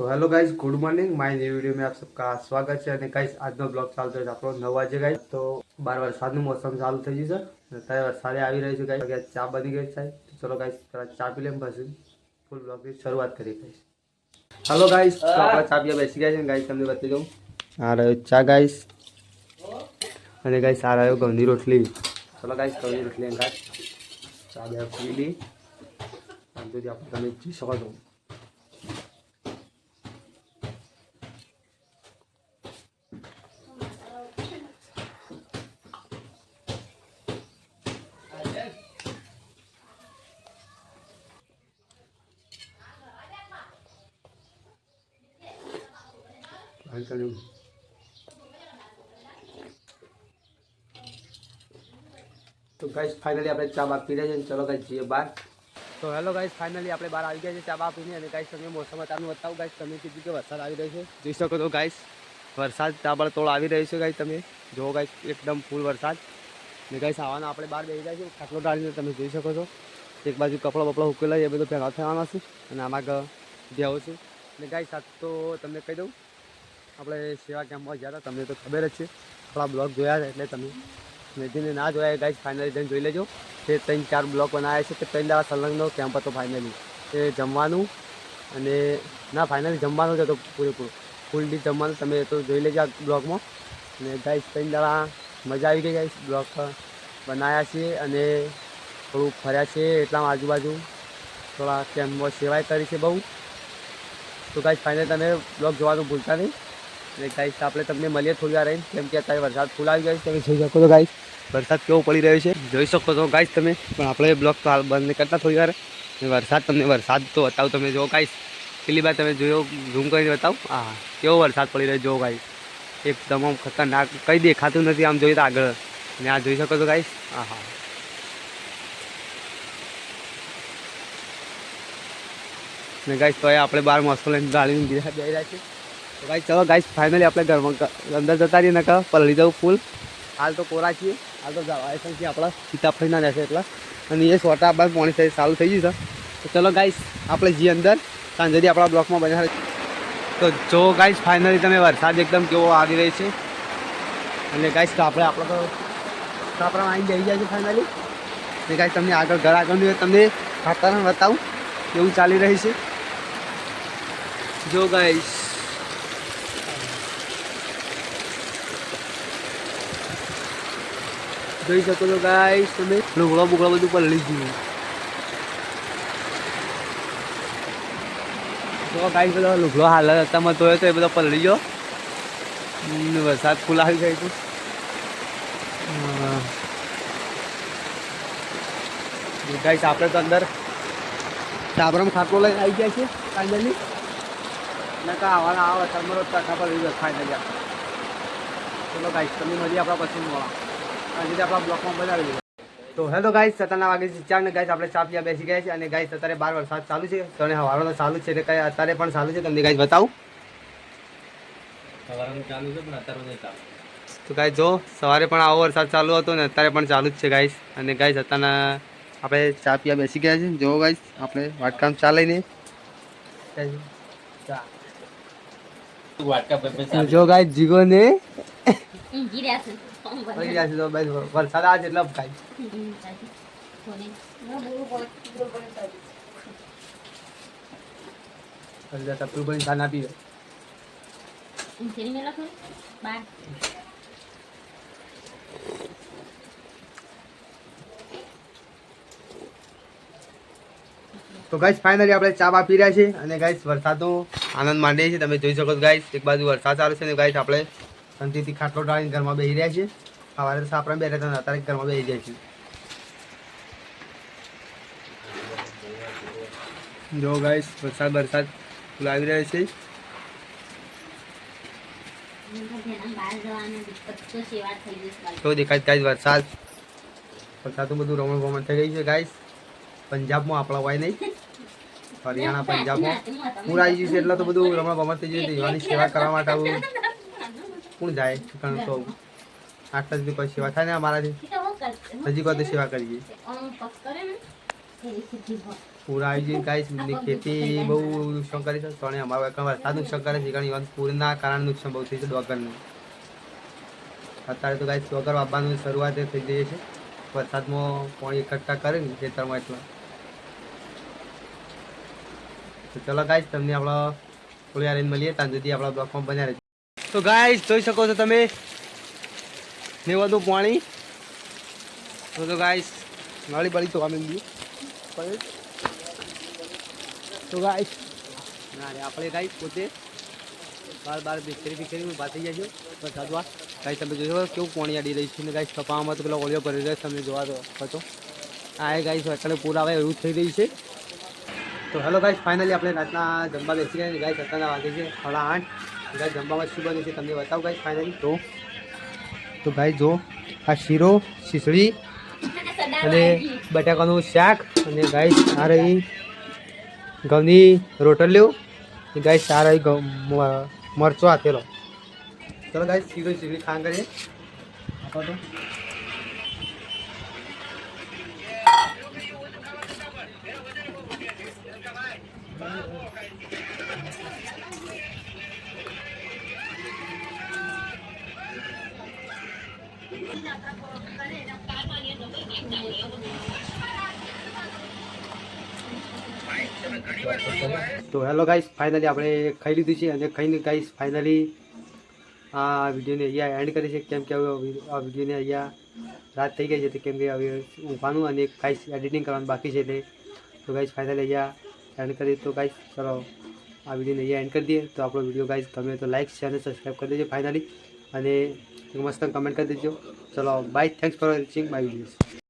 तो hello guys good morning my new video में आप सबका સ્વાગત છે અને ગાઈસ આજનો બ્લોગ ચાલતો છે આપણો નવ વાગે ગાઈસ તો બાર વરસાદનું મોસમ ચાલુ થઈ ગયું છે અને અત્યારે વરસાદે આવી રહ્યું છે ગાઈસ અત્યારે ચા બની ગઈ છે તો ચલો ગાઈસ પેલા ચા પી લઈએ પછી ફૂલ બ્લોગની શરૂઆત કરી ગાઈસ હેલો ગાઈસ તો આપણે ચા પીવા બેસી ગયા છે ગાઈસ તમને બતાવી દઉં આ રહ્યો ચા ગાઈસ અને ગાઈસ આ રહ્યો ઘઉંની રોટલી ચલો ગાઈસ ઘઉંની રોટલી અને ગાઈસ ચા બે પી લી અને સુધી આપણે તમે જોઈ શકો છો Ahí salió. તો ગાઈસ ફાઇનલી આપણે ચા બા પી રહ્યા છે ચલો ગાઈસ જઈએ બહાર. તો હેલો ગાઈસ ફાઇનલી આપણે બહાર આવી ગયા છે ચા બા પીને અને ગાઈસ તમે મોસમ અત્યારનું બતાવું. ગાઈસ તમે કીધું કે વરસાદ આવી રહ્યો છે. જોઈ શકો છો ગાઈસ વરસાદ તાબડતોડ આવી રહ્યો છે ગાઈસ તમે જુઓ ગાઈસ એકદમ ફૂલ વરસાદ. ને ગાઈસ આવવાના આપણે બહાર બેસી જાય છે ખાટલો ડાળીને તમે જોઈ શકો છો. એક બાજુ કપડો બપડો ઉકેલા એ બધું ભેગા થવાના છે. અને આમાં દેવો છે. ને ગાઈસ આ તો તમને કહી દઉં આપણે સેવા કેમ્પમાં ગયા હતા, તમને તો ખબર જ છે. થોડા બ્લોગ જોયા છે એટલે તમે મેદીને ના જોયા. ગાઈસ ફાઇનલી જઈને જોઈ લેજો. તે ત્રણ, ચાર બ્લોક બનાવ્યા છે કે ત્રણ દાડા સંલગ્નનો કેમ્પ હતો ફાઇનલી તે જમવાનું અને ના ફાઇનલી જમવાનું જ હતો પૂરેપૂરું. ફૂલ ડી જમવાનું તમે તો જોઈ લેજો આ બ્લોગમાં. અને ગાઈસ ત્રણ દાડા મજા આવી ગઈ ગાઈસ બ્લોગ બનાવ્યા છે અને થોડું ફર્યા છે એટલામાં આજુબાજુ. થોડા કેમ્પમાં સેવાય કરી છે બહુ. તો ગાઈસ ફાઇનલ તમે બ્લોગ જોવાનું ભૂલતા નહીં. અને ગાઈસ આપણે તમને મળીએ થોડી વાર રહીને, કેમ કે અત્યારે વરસાદ ફૂલ આવી ગયો તમે જોઈ શકો છો ગાઈસ વરસાદ કેવો પડી રહ્યો છે, જોઈ શકો છો ગાઈસ તમે. પણ આપણે બ્લોગ તો હાલ બંધ કરતા થોડી વાર. વરસાદ તમને, વરસાદ તો બતાવું તમે જો ગાઈસ પેલી વાર તમે જોયો ઝૂમ કરીને બતાવો. હા કેવો વરસાદ પડી રહ્યો જો ગાઈસ એકદમ આમ ખતરનાક, કંઈ દેખાતું નથી, આમ જોઈએ તો આગળ. અને આ જોઈ શકો છો ગાઈસ હા હા ને ગાઈસ તો આપણે બાર મસ્ત લઈને ગાડીને બીજા જઈ રહ્યા છે તો ગાઈસ ચલો ગાઈસ ફાઇનલી આપણે ઘરમાં અંદર જતા રહીએ નકા પલળી જવું ફૂલ હાલ તો કોરા છીએ. હાલ તો જવા છીએ આપણા સીતાફળી ના રહેશે એટલા. અને એ સોટા બાદ પોણી થઈ સારું થઈ ગયું છે. તો ચલો ગાઈસ આપણે જઈએ અંદર. સાંજેથી આપણા બ્લોકમાં બન્યા તો જો ગાઈસ ફાઇનલી તમે વરસાદ એકદમ કેવો આવી રહી છે. અને ગાઈસ તો આપણે આપણે તો તો આવી જઈ જાય છે ફાઇનલી ને ગાઈસ તમને આગળ ઘર આગળનું તમને વાતાવરણ બતાવું, કેવું ચાલી રહી છે. જો ગાઈસ જોઈ શકો છો ગાઈસ તમે. લુગડો બુગડો બધું પલળી ગયું તો ગાઈસ બધો લુગડો હાલ અત્યારમાં ધોયો તો એ બધો પલળી ગયો વરસાદ ફૂલ આવી ગયો ગાય આપણે તો અંદર ટાબરમ ખાટલો લઈને આવી ગયા છે ફાઇનલી નકા આવવાના આવે તમારો ટકા પર ફાઇનલી ચલો ગાઈસ તમે મળીએ આપણા પછી મળવા. આજે આપણા બ્લોકમાં બનાવી તો હેલો ગાઈસ સત્તાના વાગે ચાર ને ગાઈસ આપણે ચા પીવા બેસી ગયા છે અને ગાઈસ અત્યારે બાર વરસાદ ચાલુ છે. તને હવાનો ચાલુ છે એટલે કઈ અત્યારે પણ ચાલુ છે તમને ગાઈસ બતાવું. સવારનું ચાલુ છે પણ અત્યારે નહીં ચાલુ. તો ગાઈસ જો સવારે પણ આવો વરસાદ ચાલુ હતો ને અત્યારે પણ ચાલુ જ છે ગાઈસ. અને ગાઈસ અત્યારના આપણે ચા પીવા બેસી ગયા છે જો ગાઈસ આપણે વાટકામ ચા લઈને ચા વાટકા બે બે ચાલુ જો ગાઈસ જીગો ને છે. તો ભાઈ વરસાદ આજ એટલે? બાર. તો ગાઈસ ફાઇનલી આપણે ચા પી રહ્યા છે અને ગાઈસ વરસાદનો આનંદ માંડીએ છીએ તમે જોઈ શકો છો ગાઈસ એક બાજુ વરસાદ ચાલુ છે ને ગાઈસ આપણે શાંતિથી ખાટલો ડાળીને ઘરમાં બેસી રહ્યા છે સવારે તો સાપરા બે રહેતા હતા, અત્યારે ઘરમાં બેસી જાય છે જો ગાઈસ વરસાદ વરસાદ લાવી રહ્યો છે. તો દેખાય ગાઈસ વરસાદ. વરસાદ બધું રમણ ભમણ થઈ ગઈ છે ગાઈસ પંજાબમાં આપણા હોય નહીં. હરિયાણા પંજાબમાં. પૂર આવી ગયું છે એટલે તો બધું રમણ ભમણ થઈ ગયું દેવાની સેવા કરવા માટે આવું. કોણ જાય? કારણ તો આટલા સુધી કોઈ સેવા થાય ને અમારાથી. હજી કોઈ સેવા કરીએ. પૂર આવી જઈને કાંઈ ખેતી બહુ નુકસાન કરી છે. તો અમારા વરસાદ નુકસાન કરે છે. કારણ કે પૂરના કારણે નુકસાન બહુ થયું છે ડોગરનું. અત્યારે તો કાંઈ ડોગર વાવવાનું શરૂઆત થઈ જઈએ છે. વરસાદમાં પાણી એકઠા કરે ને ખેતરમાં એટલા. તો ચલો કાંઈ તમને આપણો થોડી વાર મળીએ. ત્યાં સુધી આપણા બ્લોકમાં બન્યા રહેજો. તો ગાય જોઈ શકો છો તમે નેવાનું પાણી. તો તો ગાય નળી બાળી તો ગયું તો ગાય ના આપણે ગાય પોતે બાર બાર બિખરી બિખરી પાછી જાય છે સાધવા ગાય તમે જોશો કેવું પાણી આડી રહી છે ને ગાય કપામાં તો પેલો ઓળિયો ભરી રહ્યો તમે જોવા દો, હતો. આ ગાઈસ અત્યારે પૂર આવે એવું થઈ રહ્યું છે. તો હેલો ગાઈસ ફાઇનલી આપણે રાતના જમવા બેસી ગયા ગાઈસ અત્યારના વાગે છે સાડા આઠ. ગાઈસ જમવામાં શું બને છે તમને બતાવું ગાય ફાઇનલી તો તો ગાય જો, આ શીરો ખીચડી અને બટાકાનું શાક અને ગાય આ રહી ઘઉંની રોટલીઓ અને એ આ રહી મરચો આપેલો. ચલો ગાય શીરો શીરી ખાંગ કરીએ. તો. તો હેલો ગાઈસ ફાઇનલી આપણે ખાઈ લીધું છે અને ખાઈને ગાઈસ ફાઇનલી આ વિડીયોને અહીંયા એન્ડ કરી છે કેમ કે હવે આ વિડીયોને અહીંયા રાત થઈ ગઈ છે તો કેમ કે હવે ઊંઘવાનું અને ગાઈસ એડિટિંગ કરવાનું બાકી છે, એટલે તો ગાઈસ ફાઇનલી અહીંયા એન્ડ કરી તો ગાઈસ ચલો, આ વિડીયોને અહીંયા એન્ડ કરી દઈએ. તો આપણો વીડિયો ગાઈસ તમે તો લાઈક શેર અને સબસ્ક્રાઈબ કરી દેજો ફાઇનલી અને મસ્ત કમેન્ટ કરી દેજો. ચલો bye thanks for watching my videos